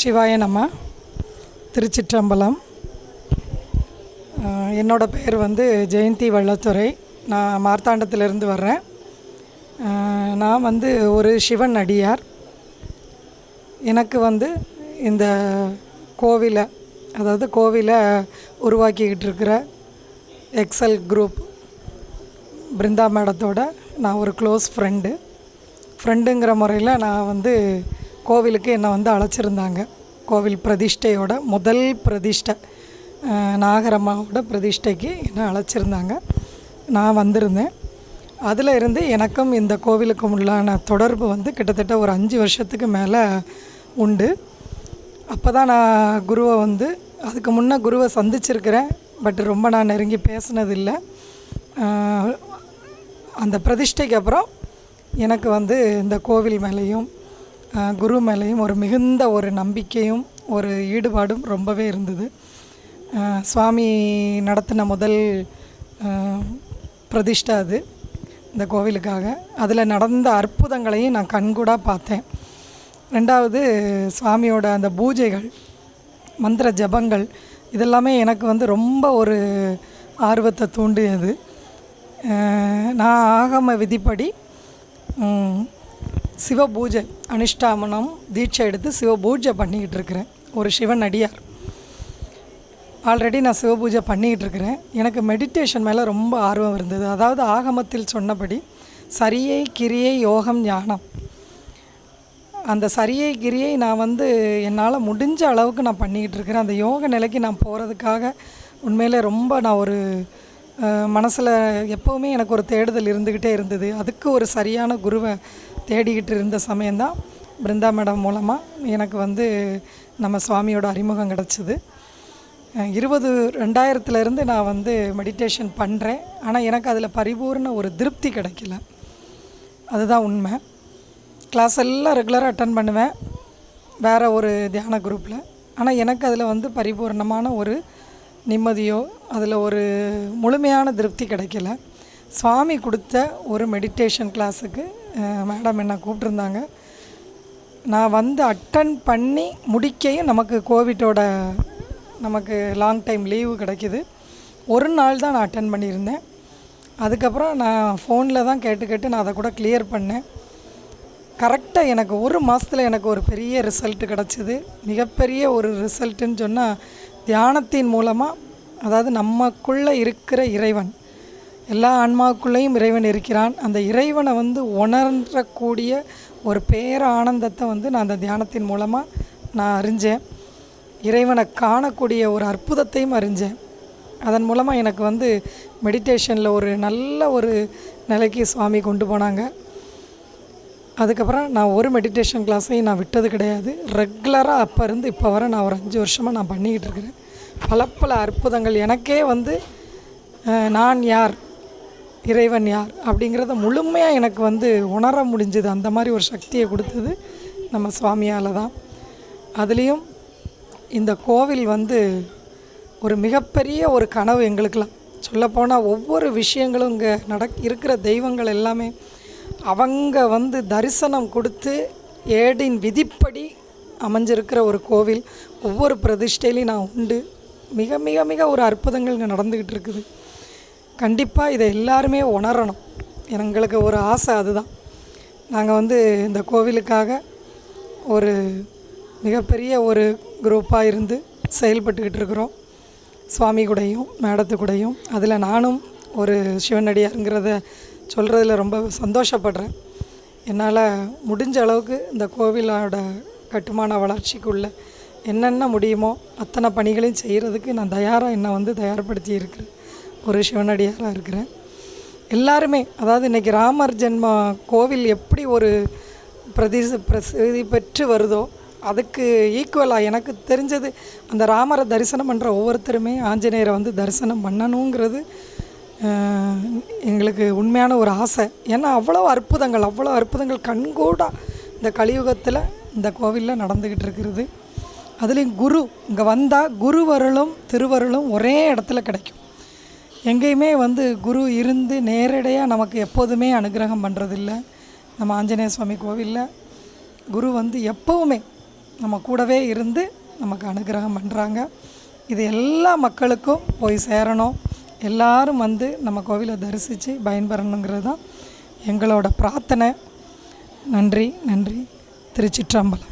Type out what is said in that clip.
சிவாய நம்ம திருச்சிற்றம்பலம். என்னோட பேர் வந்து ஜெயந்தி வள்ளத்துறை. நான் மார்த்தாண்டத்திலிருந்து வர்றேன். நான் வந்து ஒரு சிவன் அடியார். எனக்கு வந்து இந்த கோவிலை அதாவது கோவிலை உருவாக்கிக்கிட்டு இருக்கிற எக்ஸல் குரூப் பிருந்தா மேடத்தோட நான் ஒரு க்ளோஸ் ஃப்ரெண்டு. ஃப்ரெண்டுங்கிற முறையில் நான் வந்து கோவிலுக்கு என்னை வந்து அழைச்சிருந்தாங்க. கோவில் பிரதிஷ்டையோட முதல் பிரதிஷ்டை நாகரம்மாவோட பிரதிஷ்டைக்கு என்னை அழைச்சிருந்தாங்க. நான் வந்திருந்தேன். அதில் இருந்து எனக்கும் இந்த கோவிலுக்கும் உள்ளான தொடர்பு வந்து கிட்டத்தட்ட ஒரு அஞ்சு வருஷத்துக்கு மேலே உண்டு. அப்போ தான் நான் குருவை வந்து அதுக்கு முன்னே குருவை சந்திச்சிருக்கிறேன். பட் ரொம்ப நான் நெருங்கி பேசினதில்லை. அந்த பிரதிஷ்டைக்கு அப்புறம் எனக்கு வந்து இந்த கோவில் மேலேயும் குரு மேலேயும் ஒரு மிகுந்த ஒரு நம்பிக்கையும் ஒரு ஈடுபாடும் ரொம்பவே இருந்தது. சுவாமி நடத்தின முதல் பிரதிஷ்டை அது இந்த கோவிலுக்காக. அதில் நடந்த அற்புதங்களையும் நான் கண்கூடாக பார்த்தேன். ரெண்டாவது சுவாமியோட அந்த பூஜைகள் மந்திர ஜபங்கள் இதெல்லாமே எனக்கு வந்து ரொம்ப ஒரு ஆர்வத்தை தூண்டியது. நான் ஆகம விதிப்படி சிவ பூஜை அனுஷ்டாமனம் தீட்சை எடுத்து சிவ பூஜை பண்ணிக்கிட்டு இருக்கிறேன். ஒரு சிவன் அடியார். ஆல்ரெடி நான் சிவபூஜை பண்ணிக்கிட்டு இருக்கிறேன். எனக்கு மெடிடேஷன் மேலே ரொம்ப ஆர்வம் இருந்தது. அதாவது ஆகமத்தில் சொன்னபடி சரியை கிரியை யோகம் ஞானம். அந்த சரியை கிரியை நான் வந்து என்னால் முடிஞ்ச அளவுக்கு நான் பண்ணிக்கிட்டு இருக்கிறேன். அந்த யோக நிலைக்கு நான் போகிறதுக்காக உண்மையிலே ரொம்ப நான் ஒரு மனசில் எப்போவுமே எனக்கு ஒரு தேடுதல் இருந்துக்கிட்டே இருந்தது. அதுக்கு ஒரு சரியான குருவை தேடிக்கிட்டு இருந்த சமயம்தான் பிருந்தா மேடம் மூலமாக எனக்கு வந்து நம்ம சுவாமியோட அறிமுகம் கிடச்சிது. இருபது ரெண்டாயிரத்துலேருந்து நான் வந்து மெடிடேஷன் பண்ணுறேன் ஆனால் எனக்கு அதில் பரிபூர்ண ஒரு திருப்தி கிடைக்கல. அதுதான் உண்மை. கிளாஸ் எல்லாம் ரெகுலராக அட்டன் பண்ணுவேன். வேறு ஒரு தியான குரூப்பில் ஆனால் எனக்கு அதில் வந்து பரிபூர்ணமான ஒரு நிம்மதியோ அதில் ஒரு முழுமையான திருப்தி கிடைக்கல. சுவாமி கொடுத்த ஒரு மெடிடேஷன் கிளாஸுக்கு மேடம் என்னை கூப்பிட்ருந்தாங்க நான் வந்து அட்டன் பண்ணி முடிக்கையும் நமக்கு கோவிட்டோட நமக்கு லாங் டைம் லீவு கிடைக்கிது. ஒரு நாள் தான் நான் அட்டன் பண்ணியிருந்தேன். அதுக்கப்புறம் நான் ஃபோனில் தான் கேட்டு கேட்டு நான் அதை கூட கிளியர் பண்ணேன். கரெக்டாக எனக்கு ஒரு மாதத்தில் எனக்கு ஒரு பெரிய ரிசல்ட் கிடச்சிது. மிகப்பெரிய ஒரு ரிசல்ட்டுன்னு சொன்னால் தியானத்தின் மூலமாக அதாவது நமக்குள்ளே இருக்கிற இறைவன். எல்லா ஆன்மாவுக்குள்ளேயும் இறைவன் இருக்கிறான். அந்த இறைவனை வந்து உணரக்கூடிய ஒரு பேர ஆனந்தத்தை வந்து நான் அந்த தியானத்தின் மூலமாக நான் அறிஞ்சேன். இறைவனை காணக்கூடிய ஒரு அற்புதத்தையும் அறிஞ்சேன். அதன் மூலமாக எனக்கு வந்து மெடிடேஷனில் ஒரு நல்ல ஒரு நிலைக்கு சுவாமி கொண்டு போனாங்க. அதுக்கப்புறம் நான் ஒரு மெடிடேஷன் கிளாஸையும் நான் விட்டது கிடையாது. ரெகுலராக அப்போ இருந்து இப்போ வரை நான் ஒரு அஞ்சு வருஷமாக நான் பண்ணிக்கிட்டு இருக்கிறேன். பல பல அற்புதங்கள். எனக்கே வந்து நான் யார்? இறைவன் யார் அப்படிங்கிறத முழுமையாக எனக்கு வந்து உணர முடிஞ்சுது. அந்த மாதிரி ஒரு சக்தியை கொடுத்தது நம்ம சுவாமியால் தான். அதுலேயும் இந்த கோவில் வந்து ஒரு மிகப்பெரிய ஒரு கனவு எங்களுக்கெல்லாம். சொல்லப்போனால் ஒவ்வொரு விஷயங்களும் இங்கே நடக் இருக்கிற தெய்வங்கள் எல்லாமே அவங்க வந்து தரிசனம் கொடுத்து ஏடின் விதிப்படி அமைஞ்சிருக்கிற ஒரு கோவில். ஒவ்வொரு பிரதிஷ்டையிலையும் நான் உண்டு. மிக மிக மிக ஒரு அற்புதங்கள் இங்கே நடந்துக்கிட்டு இருக்குது. கண்டிப்பாக இதை எல்லாருமே உணரணும். எங்களுக்கு ஒரு ஆசை அதுதான். நாங்கள் வந்து இந்த கோவிலுக்காக ஒரு மிகப்பெரிய ஒரு குரூப்பாக இருந்து செயல்பட்டுக்கிட்டு இருக்கிறோம். சுவாமி கூடையும் மேடத்து கூடையும். அதில் நானும் ஒரு சிவனடியாருங்கிறத சொல்கிறதுல ரொம்ப சந்தோஷப்படுறேன். என்னால் முடிஞ்ச அளவுக்கு இந்த கோவிலோட கட்டுமான வளர்ச்சிக்குள்ள என்னென்ன முடியுமோ அத்தனை பணிகளையும் செய்கிறதுக்கு நான் தயாராக என்னை வந்து தயார்படுத்தி இருக்கிறேன் ஒரு சிவனடியாராக இருக்கிறேன். எல்லாருமே அதாவது இன்றைக்கி ராமர் ஜென்ம கோவில் எப்படி ஒரு பிரதிச பிரசித்தி பெற்று வருதோ அதுக்கு ஈக்குவலாக எனக்கு தெரிஞ்சது அந்த ராமரை தரிசனம் பண்ணுற ஒவ்வொருத்தருமே ஆஞ்சநேயரை வந்து தரிசனம் பண்ணணுங்கிறது எங்களுக்கு உண்மையான ஒரு ஆசை. ஏன்னா அவ்வளோ அற்புதங்கள் அவ்வளோ அற்புதங்கள் கண்கூடாக இந்த கலியுகத்தில் இந்த கோவிலில் நடந்துக்கிட்டு இருக்கிறது. அதுலேயும் குரு இங்கே வந்தால் குருவருளும் திருவருளும் ஒரே இடத்துல கிடைக்கும். எங்கேயுமே வந்து குரு இருந்து நேரடியாக நமக்கு எப்போதுமே அனுகிரகம் பண்ணுறதில்ல நம்ம ஆஞ்சநேய சுவாமி கோவிலில் குரு வந்து எப்போவுமே நம்ம கூடவே இருந்து நமக்கு அனுகிரகம் பண்ணுறாங்க இது எல்லா மக்களுக்கும் போய் சேரணும். எல்லாரும் வந்து நம்ம கோவிலை தரிசித்து பயன்பெறணுங்கிறது தான் எங்களோட பிரார்த்தனை. நன்றி நன்றி. திருச்சிற்றம்பலம்.